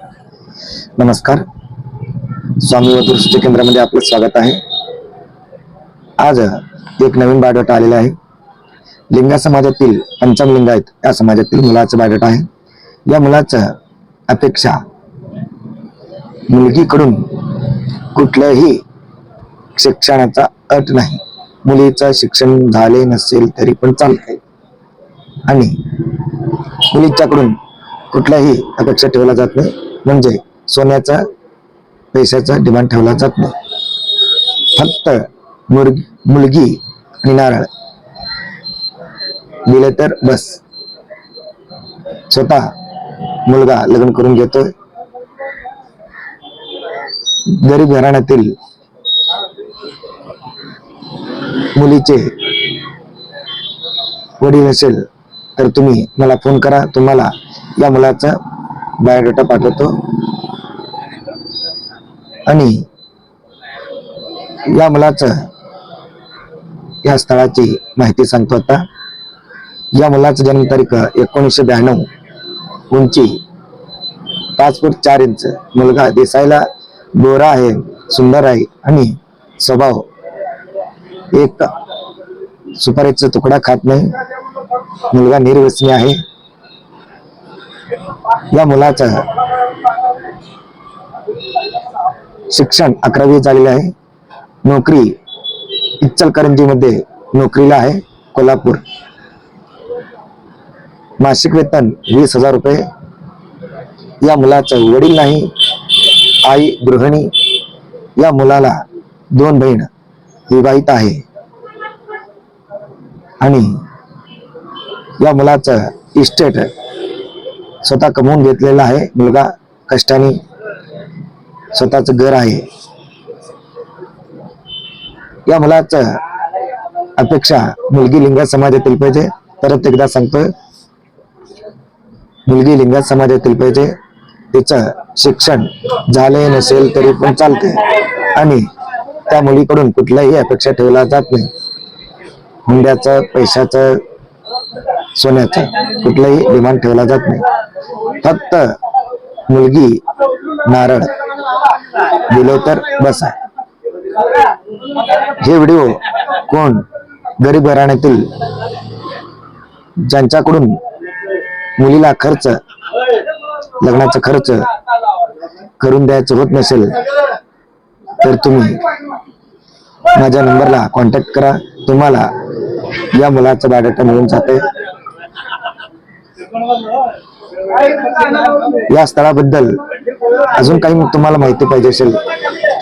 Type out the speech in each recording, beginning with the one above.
नमस्कार. स्वामी वधूर केंद्रामध्ये आपलं स्वागत आहे. आज एक नवीन बायोडाटा आलेला आहे. लिंगा समाजातील पंचम लिंगायत या समाजातील मुलाचं बायोडाटा आहे. या मुलाचं अपेक्षा मुलगीकडून कुठल्याही शिक्षणाचा अट नाही. मुलीचं शिक्षण झाले नसेल तरी पण चालतंय. आणि मुलीच्याकडून कुठल्याही अपेक्षा ठेवला जात नाही. म्हणजे सोन्याचा पैशाचा डिमांड ठेवला जात नाही. फक्त मुलगी मुलगी आणि नारळ. दिले तर बस. स्वतः मुलगा लग्न करून घेतोय. गरीब घराण्यातील मुलीचे वडील असेल तर तुम्ही मला फोन करा. तुम्हाला या मुलाचा बायोडेटा पाठवतो. आणि या मुलाचं या स्थळाची माहिती सांगतो आता. या मुलाचं जन्मतारीख एकोणीसशे ब्याण्णव उंची पाच फूट चार इंच. मुलगा दिसायला गोरा आहे सुंदर आहे आणि स्वभाव एक सुपारीचा तुकडा खात नाही. मुलगा निर्व्यसनी आहे. या मुलाचं शिक्षण अकरावी झालेले आहे. नोकरी इचलकरंजीमध्ये नोकरीला आहे कोल्हापूर. मासिक वेतन वीस हजार रुपये. या मुलाचं वडील नाही आई गृहिणी. या मुलाला दोन बहीण विवाहित आहे. आणि या मुलाचं इस्टेट स्वतः कमवून घेतलेला आहे. मुलगा कष्टाने स्वतःच घर आहे. या मुलाचं अपेक्षा मुलगी लिंगात समाजातील पाहिजे. परत एकदा सांगतोय मुलगी लिंगात समाजातील पाहिजे. तिचं शिक्षण झाले नसेल तरी पण चालते आणि त्या मुलीकडून कुठल्याही अपेक्षा ठेवला जात नाही. हुंड्याचं पैशाचं सोन्याचं कुठलाही डिमांड ठेवला जात नाही. फक्त मुलगी नारळ. दिलो तर बसा. हे व्हिडिओ कोण गरीब घराण्यातील ज्यांच्याकडून मुलीला खर्च लग्नाचा खर्च करून द्यायचं होत नसेल तर तुम्ही माझ्या नंबरला कॉन्टॅक्ट करा. तुम्हाला या मुलाचा बायोडाटा मिळून जाते या स्थळाबद्दल अजून काही तुम्हाला माहिती पाहिजे असेल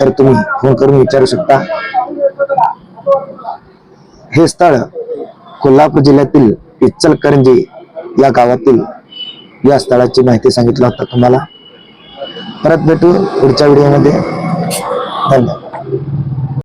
तर तुम्ही फोन करून विचारू शकता. हे स्थळ कोल्हापूर जिल्ह्यातील इचलकरंजी या गावातील या स्थळाची माहिती सांगितलं होतं तुम्हाला. परत भेटू पुढच्या व्हिडिओमध्ये धन्यवाद.